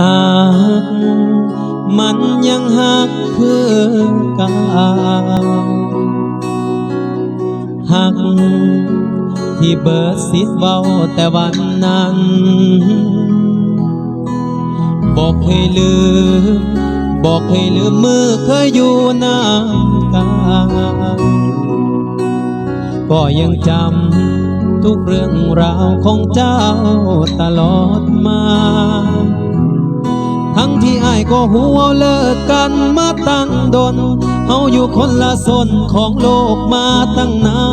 หากมันยังหักคือเก่าหักที่เบิดสิทธิ์เว้าแต่วันนั้นบอกให้ลืม บอกให้ลืมมือเคยอยู่น้ำกันก็ยังจำทุกเรื่องราวของเจ้าตลอดมา ทั้งที่อ้ายก็หัวเลิกกันมาตั้งดนเฮาอยู่คนละสนของโลกมาตั้งนา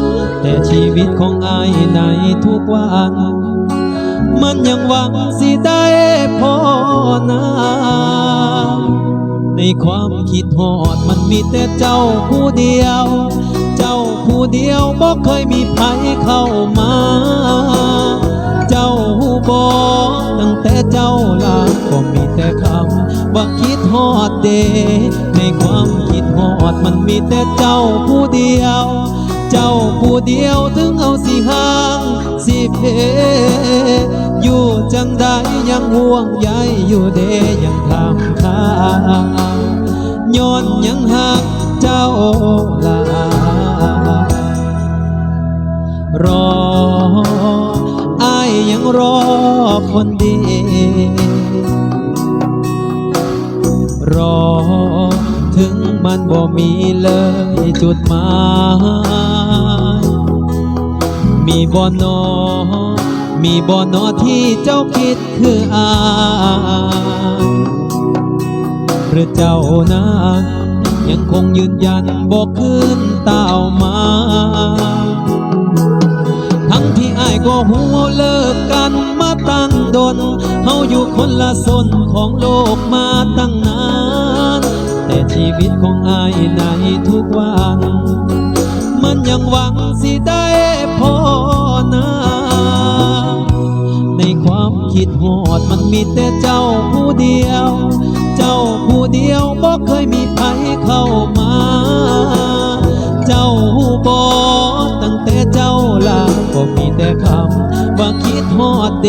น แต่ชีวิตของอ้ายในทุกวัน มันยังหวังสิได้พอนาในความคิดหอดมันมีแต่เจ้าผู้เดียว เจ้าผู้เดียวบ่เคยมีภัยเข้ามา เจ้าหูบอตั้งแต่เจ้าลา เด ในความคิดฮอดมันมีแต่เจ้าผู้เดียว เจ้าผู้เดียวถึงเอาสิห่างสิเพ อยู่จังใดยังห่วงใยอยู่เดยังทำค่าย้อนยังหักเจ้าลารออายยังรอคนดี บ่มีเลยจุดหมายมีบ่นอมีบ่นอที่เจ้าคิดคืออายหรือเจ้านะยังคงยืนยันบอกคืนเต้ามา ทั้งที่อ้ายก็หัวเลิกกันมาตั้งดนเฮาอยู่คนละสนของโลกมาตั้ง วิตของอายในทุกวัน มันยังหวังสิได้พอนาในความคิดหอดมันมีแต่เจ้าผู้เดียว เจ้าผู้เดียวบ่เคยมีภัยเข้ามา เจ้าหูบอตั้งแต่เจ้าลาก็มีแต่คำว่าคิดฮอดเด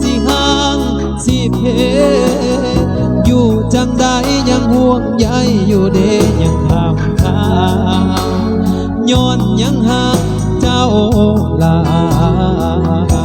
สิห่างสิเพ อยู่จังใดยังห่วงใยอยู่เดยังทำทางย้อนยังหาเจ้าลา